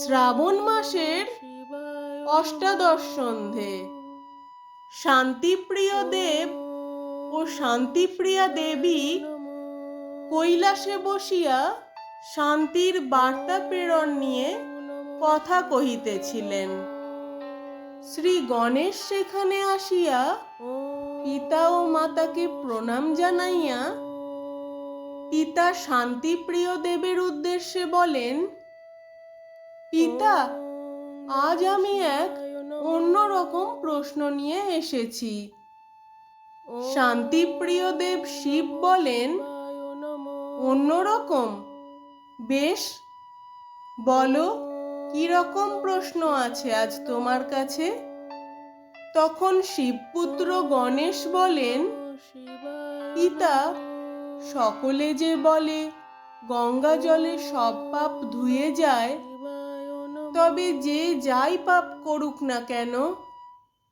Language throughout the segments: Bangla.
শ্রাবণ মাসের অষ্টাদশ সন্ধে। শান্তিপ্রিয় দেব ও শান্তিপ্রিয়া দেবী কৈলাসে বসিয়া শান্তির বার্তা প্রেরণ নিয়ে কথা কহিতেছিলেন। শ্রী গণেশ সেখানে আসিয়া পিতা ও মাতাকে প্রণাম জানাইয়া পিতা শান্তিপ্রিয় দেবের উদ্দেশ্যে বলেন পিতা, আজ আমি এক অন্যরকম প্রশ্ন নিয়ে এসেছি। শান্তিপ্রিয় দেব শিব বলেন, অন্যরকম? বেশ, বলো কি রকম প্রশ্ন আছে আজ তোমার কাছে? তখন শিবপুত্র গণেশ বলেন, পিতা, সকলে যে বলে গঙ্গা জলে সব পাপ ধুয়ে যায় তবে যে যাই পাপ করুক না কেন,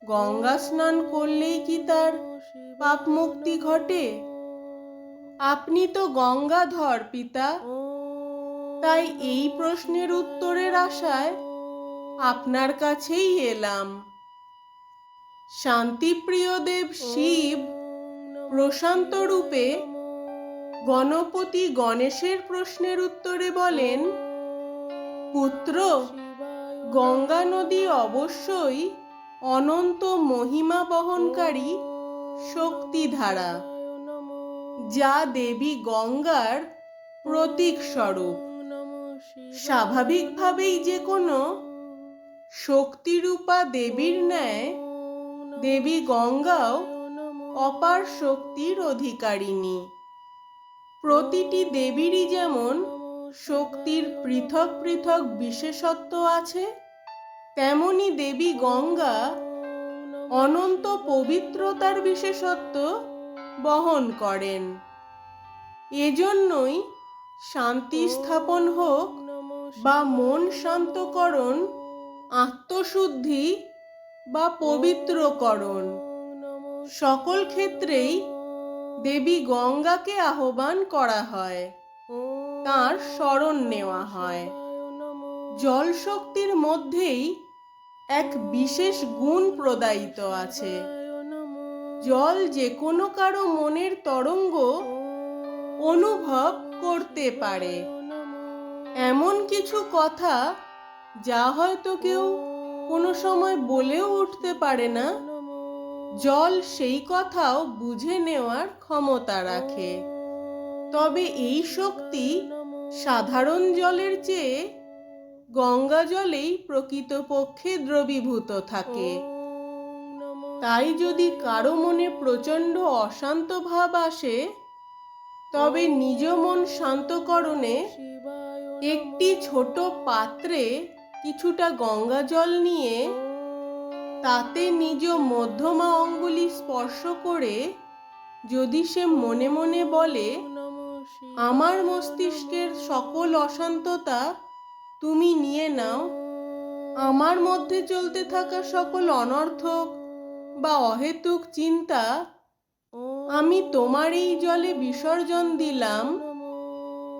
গঙ্গা স্নান করলেই কি তার পাপ মুক্তি ঘটে? আপনি তো গঙ্গাধর পিতা। তাই এই প্রশ্নের উত্তরের আশায় আপনার কাছেই এলাম। শান্তিপ্রিয় দেব শিব প্রশান্ত রূপে গণপতি গণেশের প্রশ্নের উত্তরে বলেন, পুত্র গঙ্গা নদী অবশ্যই অনন্ত মহিমা বহনকারী শক্তিধারা, যা দেবী গঙ্গার প্রতীক স্বরূপ। স্বাভাবিকভাবেই যে কোনো শক্তিরূপা দেবীর ন্যায় দেবী গঙ্গাও অপার শক্তির অধিকারিণী। প্রতিটি দেবীরই যেমন শক্তির পৃথক পৃথক বিশেষত্ব আছে। তেমনি দেবী গঙ্গা অনন্ত পবিত্রতার বিশেষত্ব বহন করেন। এজন্যই শান্তি স্থাপন হোক বা মন শান্তকরণ, আত্মশুদ্ধি বা পবিত্রকরণ, সকল ক্ষেত্রেই দেবী গঙ্গাকে আহ্বান করা হয়। তার স্মরণ নেওয়া হয়। জল শক্তির মধ্যেই এক বিশেষ গুণ প্রদায়িত আছে। জল যে কোনো কারও মনের তরঙ্গ অনুভব করতে পারে। এমন কিছু কথা যা হয়তো কেউ কোনো সময় বলেও উঠতে পারে না। জল সেই কথাও বুঝে নেওয়ার ক্ষমতা রাখে। তবে এই শক্তি সাধারণ জলের চেয়ে গঙ্গা জলেই প্রকৃতপক্ষে দ্রবীভূত থাকে। তাই যদি কারও মনে প্রচণ্ড অশান্ত ভাব আসে, তবে নিজ মন শান্তকরণে একটি ছোট পাত্রে কিছুটা গঙ্গা জল নিয়ে তাতে নিজ মধ্যমা অঙ্গুলি স্পর্শ করে যদি সে মনে মনে বলে আমার মস্তিষ্কের সকল অশান্ততা তুমি নিয়ে নাও। আমার মধ্যে চলতে থাকা সকল অনর্থক বা অহেতুক চিন্তা আমি তোমার এই জলে বিসর্জন দিলাম।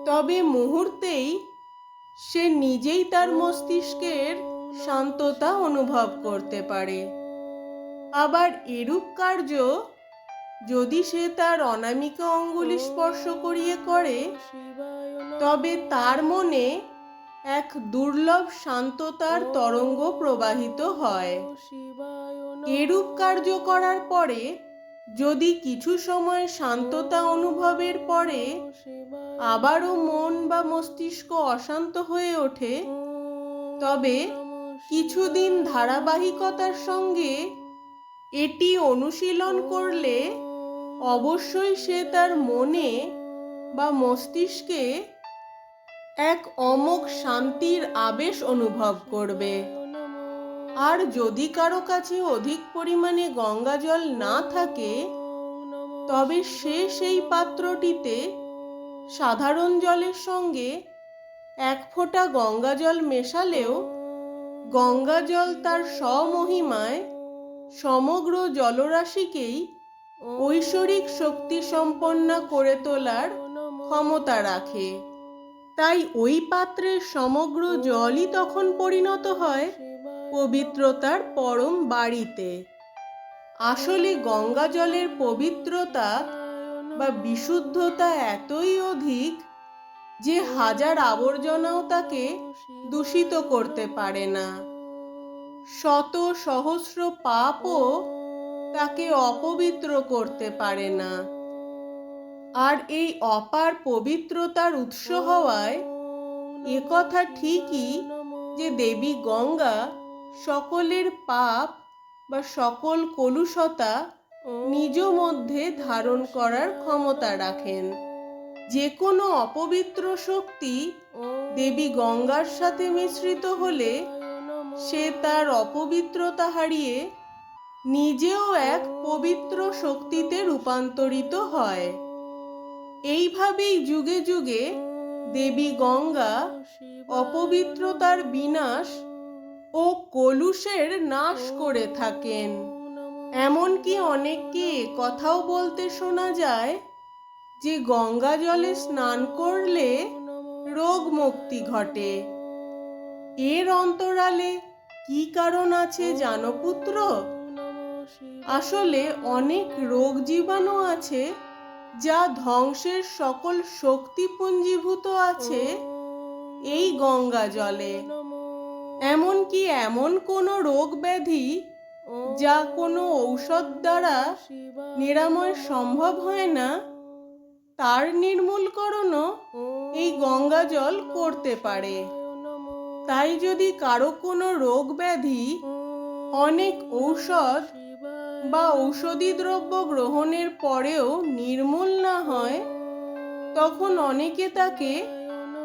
তবে মুহূর্তেই সে নিজেই তার মস্তিষ্কের শান্ততা অনুভব করতে পারে। আবার এরূপ কার্য যদি সে তার অনামিকা অঙ্গুলি স্পর্শ করিয়ে করে তবে তার মনে এক দুর্লভ শান্ততার তরঙ্গ প্রবাহিত হয়। এরূপ কার্য করার পরে যদি কিছু সময় শান্ততা অনুভবের পরে আবারও মন বা মস্তিষ্ক অশান্ত হয়ে ওঠে তবে কিছুদিন ধারাবাহিকতার সঙ্গে এটি অনুশীলন করলে অবশ্যই সে তার মনে বা মস্তিষ্কে এক অমোঘ শান্তির আবেশ অনুভব করবে। আর যদি কারও কাছে অধিক পরিমাণে গঙ্গা জল না থাকে, তবে সে সেই পাত্রটিতে সাধারণ জলের সঙ্গে এক ফোঁটা গঙ্গা জল মেশালেও গঙ্গা জল তার স্বমহিমায় সমগ্র জলরাশিকেই ঐশ্বরিক শক্তি সম্পন্ন করে তোলার ক্ষমতা রাখে। তাই ওই পাত্রের সমগ্র জলই তখন পরিণত হয় পবিত্রতার পরম বাড়িতে। আসলে গঙ্গা জলের পবিত্রতা বা বিশুদ্ধতা এতই অধিক যে হাজার আবর্জনাও তাকে দূষিত করতে পারে না। শত সহস্র পাপও তাকে অপবিত্র করতে পারে না। আর এই অপার পবিত্রতার উৎস হওয়ায় একথা ঠিকই যে দেবী গঙ্গা সকলের পাপ বা সকল কলুষতা নিজ মধ্যে ধারণ করার ক্ষমতা রাখেন। যে কোনো অপবিত্র শক্তি দেবী গঙ্গার সাথে মিশ্রিত হলে সে তার অপবিত্রতা হারিয়ে নিজেও এক পবিত্র শক্তিতে রূপান্তরিত হয়। এইভাবেই যুগে যুগে দেবী গঙ্গা অপবিত্রতার বিনাশ ও কলুষের নাশ করে থাকেন। এমনকি অনেককে কথাও বলতে শোনা যায় যে গঙ্গা জলে স্নান করলে রোগ মুক্তি ঘটে। এর অন্তরালে কি কারণ আছে জানো পুত্র? আসলে অনেক রোগ জীবাণু আছে যা ধ্বংসের সকল শক্তি পুঞ্জীভূত আছে এই গঙ্গা জলে। এমনকি এমন কোনো রোগ ব্যাধি যা কোনো ঔষধ দ্বারা নিরাময় সম্ভব হয় না, তার নির্মূলকরণও এই গঙ্গা জল করতে পারে। তাই যদি কারও কোনো রোগ ব্যাধি, অনেক ঔষধ বা ঔষধি দ্রব্য গ্রহণের পরেও নির্মূল না হয়, তখন অনেকে তাকে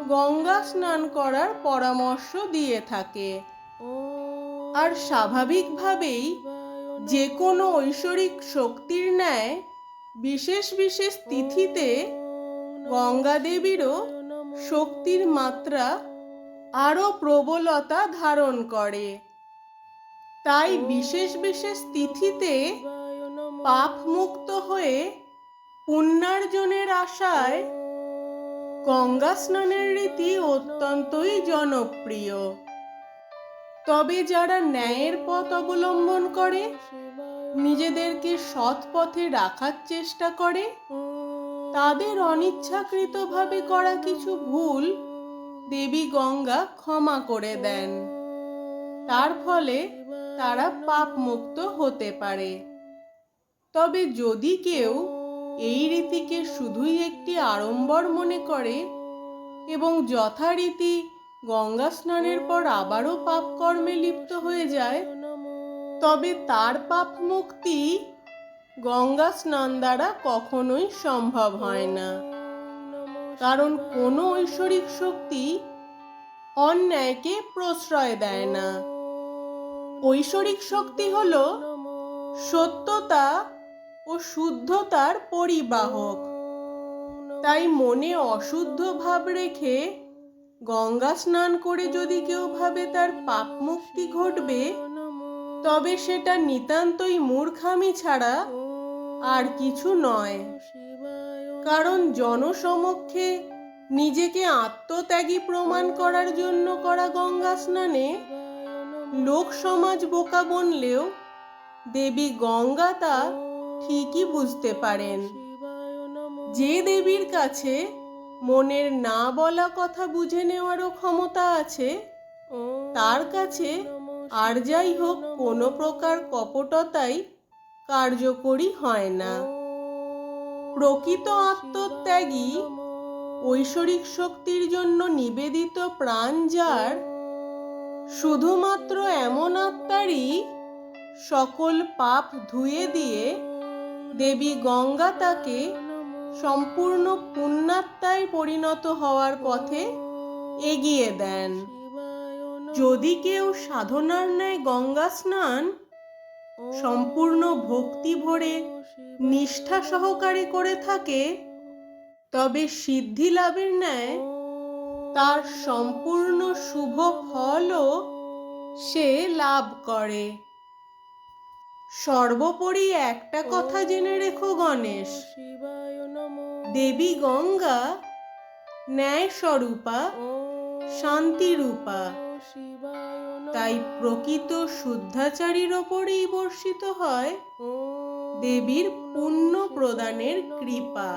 গঙ্গা স্নান করার পরামর্শ দিয়ে থাকে। আর স্বাভাবিকভাবেই যে কোনো ঐশ্বরিক শক্তির ন্যায় বিশেষ বিশেষ তিথিতে গঙ্গা দেবীরও শক্তির মাত্রা আরও প্রবলতা ধারণ করে। তাই বিশেষ বিশেষ তিথিতে পাপ মুক্ত হয়ে পুণ্যার্জনের আশায় গঙ্গা স্নানের রীতি অত্যন্তই জনপ্রিয়। তবে যারা ন্যায়ের পথ অবলম্বন করে, নিজেদেরকে সৎ পথে রাখার চেষ্টা করে, তাদের অনিচ্ছাকৃতভাবে করা কিছু ভুল দেবী গঙ্গা ক্ষমা করে দেন। তার ফলে তারা পাপ মুক্ত হতে পারে। তবে যদি কেউ এই রীতিকে শুধুই একটি আড়ম্বর মনে করে এবং যথারীতি গঙ্গা স্নানের পর আবারও পাপ কর্মে লিপ্ত হয়ে যায়, তবে তার পাপ মুক্তি গঙ্গা স্নান দ্বারা কখনোই সম্ভব হয় না। কারণ কোনো ঐশ্বরিক শক্তি অন্যায়কে প্রশ্রয় দেয় না। ঐশ্বরিক শক্তি হল সত্যতা ও শুদ্ধতার পরিবাহক। তাই মনে অশুদ্ধ ভাব রেখে গঙ্গা স্নান করে যদি কেউ ভাবে তার পাপ মুক্তি ঘটবে, তবে সেটা নিতান্তই মূর্খামি ছাড়া আর কিছু নয়। কারণ জনসমক্ষে নিজেকে আত্মত্যাগী প্রমাণ করার জন্য করা গঙ্গা স্নানে লোক সমাজ বোকা বনলেও দেবী গঙ্গা তা ঠিকই বুঝতে পারেন। যে দেবীর কাছে মনের না বলা কথা বুঝে নেওয়ারও ক্ষমতা আছে, তার কাছে আর যাই হোক কোনো প্রকার কপটতাই কার্যকরী হয় না। প্রকৃত আত্মত্যাগী ঐশ্বরিক শক্তির জন্য নিবেদিত প্রাণ যার শুধুমাত্র এমন আত্মারই সকল পাপ ধুয়ে দিয়ে দেবী গঙ্গা তাকে সম্পূর্ণ পুণ্যাত্মায় পরিণত হওয়ার পথে এগিয়ে দেন। যদি কেউ সাধনার ন্যায় গঙ্গা স্নান, সম্পূর্ণ ভক্তি ভরে নিষ্ঠা সহকারে করে থাকে, তবে সিদ্ধি লাভের ন্যায় তার সম্পূর্ণ শুভ ফলও সে লাভ করে। সর্বোপরি একটা কথা জেনে রেখো গণেশ। দেবী গঙ্গা ন্যায় স্বরূপা শান্তিরূপা, তাই প্রকৃত শুদ্ধাচারীর ওপরেই বর্ষিত হয় দেবীর পুণ্য প্রদানের কৃপা।